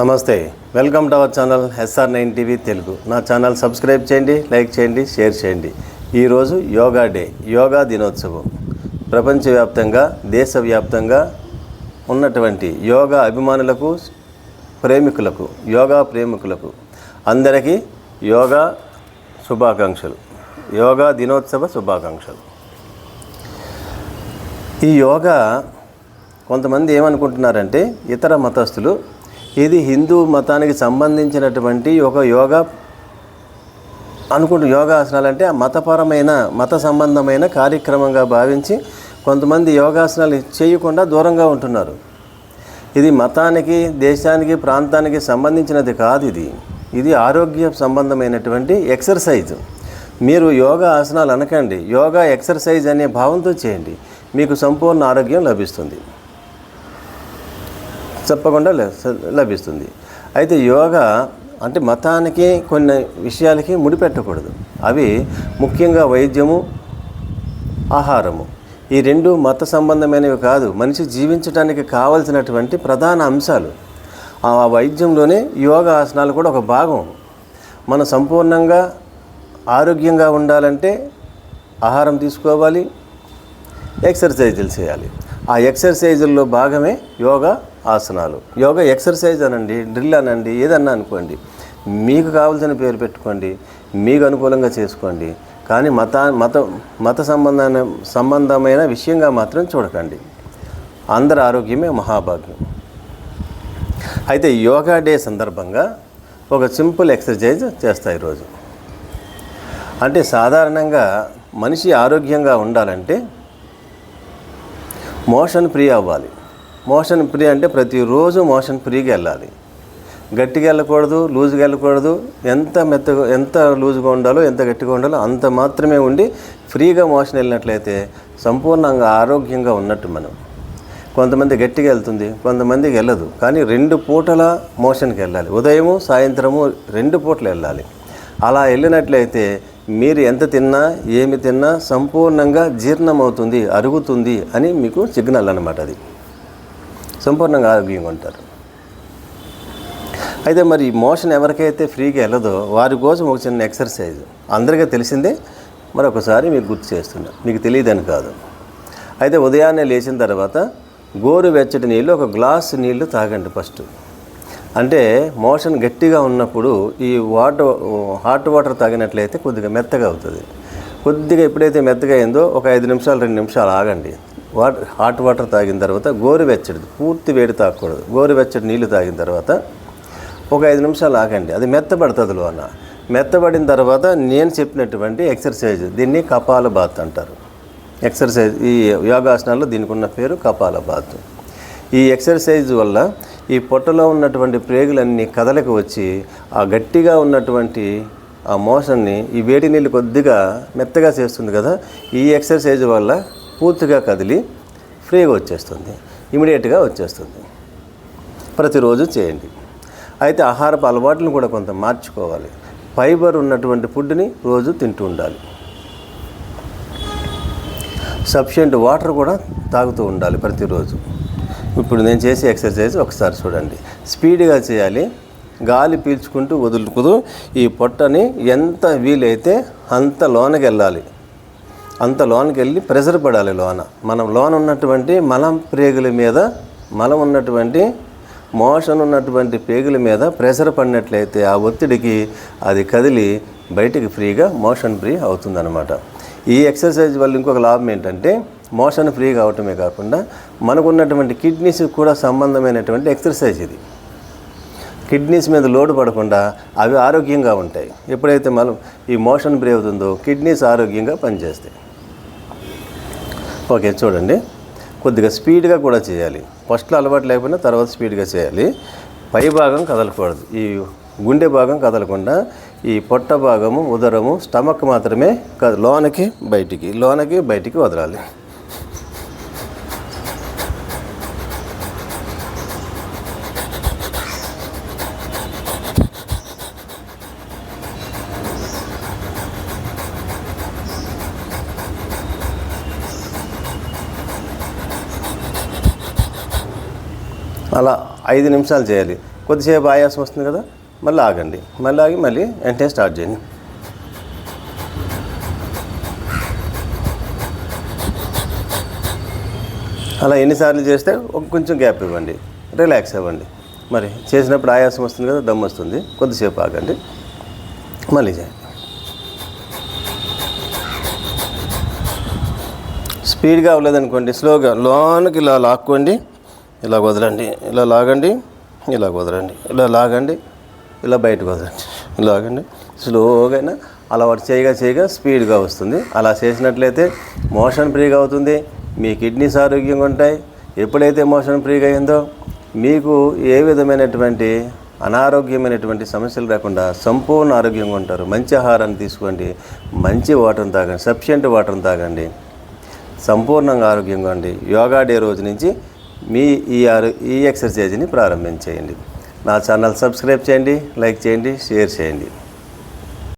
నమస్తే. Welcome to our channel SR nine TV Telugu. నా channel subscribe చేయండి like చేయండి షేర్ చేయండి. ఈరోజు యోగా డే యోగా దినోత్సవం. ప్రపంచవ్యాప్తంగా దేశవ్యాప్తంగా ఉన్నటువంటి యోగా అభిమానులకు ప్రేమికులకు యోగా ప్రేమికులకు అందరికీ యోగా శుభాకాంక్షలు. యోగా దినోత్సవ శుభాకాంక్షలు. ఈ యోగా కొంతమంది ఏమనుకుంటున్నారంటే ఇతర మతస్థులు ఇది హిందూ మతానికి సంబంధించినటువంటి ఒక యోగా అనుకుంటు యోగాసనాలు అంటే ఆ మతపరమైన మత సంబంధమైన కార్యక్రమంగా భావించి కొంతమంది యోగాసనాలు చేయకుండా దూరంగా ఉంటున్నారు. ఇది మతానికి దేశానికి ప్రాంతానికి సంబంధించినది కాదు ఇది. ఇది ఆరోగ్య సంబంధమైనటువంటి ఎక్సర్సైజ్. మీరు యోగా ఆసనాలు అనకండి. యోగా ఎక్సర్సైజ్ అనే భావంతో చేయండి. మీకు సంపూర్ణ ఆరోగ్యం లభిస్తుంది. తప్పకుండా లభిస్తుంది. అయితే యోగా అంటే మతానికి కొన్ని విషయాలకి ముడిపెట్టకూడదు. అవి ముఖ్యంగా వైద్యము ఆహారము. ఈ రెండు మత సంబంధమైనవి కాదు మనిషి జీవించడానికి కావలసినటువంటి ప్రధాన అంశాలు. ఆ వైద్యంలోనే యోగా ఆసనాలు కూడా ఒక భాగం. మనం సంపూర్ణంగా ఆరోగ్యంగా ఉండాలంటే ఆహారం తీసుకోవాలి ఎక్సర్సైజులు చేయాలి. ఆ ఎక్సర్సైజుల్లో భాగమే యోగా ఆసనాలు. యోగా ఎక్సర్సైజ్ అనండి డ్రిల్ అనండి ఏదన్నా అనుకోండి. మీకు కావాల్సిన పేరు పెట్టుకోండి మీకు అనుకూలంగా చేసుకోండి. కానీ మత మత మత సంబంధాన సంబంధమైన విషయంగా మాత్రం చూడకండి. అందరి ఆరోగ్యమే మహాభాగ్యం. అయితే యోగా డే సందర్భంగా ఒక సింపుల్ ఎక్సర్సైజ్ చేస్తా ఈరోజు. అంటే సాధారణంగా మనిషి ఆరోగ్యంగా ఉండాలంటే మోషన్ ఫ్రీ అవ్వాలి. మోషన్ ఫ్రీ అంటే ప్రతిరోజు మోషన్ ఫ్రీగా వెళ్ళాలి. గట్టిగా వెళ్ళకూడదు లూజ్గా వెళ్ళకూడదు. ఎంత మెత్తగా ఎంత లూజ్గా ఉండాలో ఎంత గట్టిగా ఉండాలో అంత మాత్రమే ఉండి ఫ్రీగా మోషన్ వెళ్ళినట్లయితే సంపూర్ణంగా ఆరోగ్యంగా ఉన్నట్టు మనం. కొంతమంది గట్టిగా వెళ్తుంది కొంతమందికి వెళ్ళదు. కానీ రెండు పూటల మోషన్కి వెళ్ళాలి. ఉదయము సాయంత్రము రెండు పూటలు వెళ్ళాలి. అలా వెళ్ళినట్లయితే మీరు ఎంత తిన్నా ఏమి తిన్నా సంపూర్ణంగా జీర్ణమవుతుంది అరుగుతుంది అని మీకు సిగ్నల్ అనమాట అది. సంపూర్ణంగా ఆరోగ్యంగా ఉంటారు. అయితే మరి మోషన్ ఎవరికైతే ఫ్రీగా వెళ్ళదో వారి కోసం ఒక చిన్న ఎక్సర్సైజ్. అందరికీ తెలిసిందే మరొకసారి మీకు గుర్తు చేస్తున్నా. మీకు తెలియదని కాదు. అయితే ఉదయాన్నే లేచిన తర్వాత గోరు వెచ్చటి నీళ్ళు ఒక గ్లాస్ నీళ్ళు తాగండి ఫస్ట్. అంటే మోషన్ గట్టిగా ఉన్నప్పుడు ఈ వాటర్ హాట్ వాటర్ తాగినట్లయితే కొద్దిగా మెత్తగా అవుతుంది. కొద్దిగా ఎప్పుడైతే మెత్తగా అయిందో ఒక ఐదు నిమిషాలు రెండు నిమిషాలు ఆగండి. వాటర్ హాట్ వాటర్ తాగిన తర్వాత గోరువెచ్చడి పూర్తి వేడి తాగకూడదు. గోరువెచ్చడి నీళ్ళు తాగిన తర్వాత ఒక ఐదు నిమిషాలు ఆగండి. అది మెత్తబడుతుంది లోన. మెత్తబడిన తర్వాత నేను చెప్పినటువంటి ఎక్సర్సైజ్ దీన్ని కపాల బాత్ అంటారు. ఎక్సర్సైజ్ ఈ యోగాసనాల్లో దీనికి ఉన్న పేరు కపాల బాత్. ఈ ఎక్సర్సైజ్ వల్ల ఈ పొట్టలో ఉన్నటువంటి ప్రేగులన్నీ కదలకు వచ్చి ఆ గట్టిగా ఉన్నటువంటి ఆ మోషన్ని ఈ వేడి నీళ్ళు కొద్దిగా మెత్తగా చేస్తుంది కదా ఈ ఎక్సర్సైజ్ వల్ల పూర్తిగా కదిలి ఫ్రీగా వచ్చేస్తుంది. ఇమీడియట్గా వచ్చేస్తుంది. ప్రతిరోజు చేయండి. అయితే ఆహారపు అలవాట్లను కూడా కొంత మార్చుకోవాలి. ఫైబర్ ఉన్నటువంటి ఫుడ్ని రోజు తింటూ ఉండాలి. సఫిషియంట్ వాటర్ కూడా తాగుతూ ఉండాలి ప్రతిరోజు. ఇప్పుడు నేను చేసే ఎక్సర్సైజ్ ఒకసారి చూడండి. స్పీడ్గా చేయాలి. గాలి పీల్చుకుంటూ వదులుకుతూ ఈ పొట్టని ఎంత వీలైతే అంత లోనకి వెళ్ళాలి. అంత లోనికి వెళ్ళి ప్రెషర్ పడాలి లోన. మనం లోన ఉన్నటువంటి మలం ప్రేగుల మీద మలం ఉన్నటువంటి మోషన్ ఉన్నటువంటి పేగుల మీద ప్రెషర్ పడినట్లయితే ఆ ఒత్తిడికి అది కదిలి బయటికి ఫ్రీగా మోషన్ ఫ్రీ అవుతుందన్నమాట. ఈ ఎక్సర్సైజ్ వల్ల ఇంకొక లాభం ఏంటంటే మోషన్ ఫ్రీగా అవటమే కాకుండా మనకున్నటువంటి కిడ్నీస్ కూడా సంబంధమైనటువంటి ఎక్సర్సైజ్ ఇది. కిడ్నీస్ మీద లోడ్ పడకుండా అవి ఆరోగ్యంగా ఉంటాయి. ఎప్పుడైతే మనం ఈ మోషన్ ఫ్రీ అవుతుందో కిడ్నీస్ ఆరోగ్యంగా పనిచేస్తాయి. ఓకే చూడండి. కొద్దిగా స్పీడ్గా కూడా చేయాలి. ఫస్ట్లో అలవాటు లేకపోయినా తర్వాత స్పీడ్గా చేయాలి. పై భాగం కదలకూడదు. ఈ గుండె భాగం కదలకుండా ఈ పొట్ట భాగము ఉదరము స్టమక్ మాత్రమే కద- లోనకి బయటికి లోనకి బయటికి వదలాలి. అలా ఐదు నిమిషాలు చేయాలి. కొద్దిసేపు ఆయాసం వస్తుంది కదా మళ్ళీ ఆగండి. మళ్ళీ ఆగి మళ్ళీ వెంటనే స్టార్ట్ చేయండి. అలా ఎన్నిసార్లు చేస్తే ఒక కొంచెం గ్యాప్ ఇవ్వండి రిలాక్స్ అవ్వండి. మరి చేసినప్పుడు ఆయాసం వస్తుంది కదా దమ్ వస్తుంది. కొద్దిసేపు ఆగండి. మళ్ళీ చేయండి. స్పీడ్గా అవ్వలేదనుకోండి స్లోగా లోనికి ఇలా లాక్కోండి. ఇలా వదలండి ఇలా లాగండి ఇలా వదలండి ఇలా లాగండి ఇలా బయటకు వదలండి లాగండి. స్లోగా అలవాటు చేయగా చేయగా స్పీడ్గా వస్తుంది. అలా చేసినట్లయితే మోషన్ ఫ్రీగా అవుతుంది. మీ కిడ్నీస్ ఆరోగ్యంగా ఉంటాయి. ఎప్పుడైతే మోషన్ ఫ్రీగా అయిందో మీకు ఏ విధమైనటువంటి అనారోగ్యమైనటువంటి సమస్యలు రాకుండా సంపూర్ణ ఆరోగ్యంగా ఉంటారు. మంచి ఆహారాన్ని తీసుకోండి. మంచి వాటర్ని తాగండి. సఫిషియంట్ వాటర్ని తాగండి. సంపూర్ణంగా ఆరోగ్యంగా ఉండి. యోగా డే రోజు నుంచి మీ ఈ ఈ ఎక్సర్సైజ్ని e ప్రారంభించేయండి నా ఛానల్ సబ్స్క్రైబ్ చేయండి లైక్ చేయండి షేర్ చేయండి.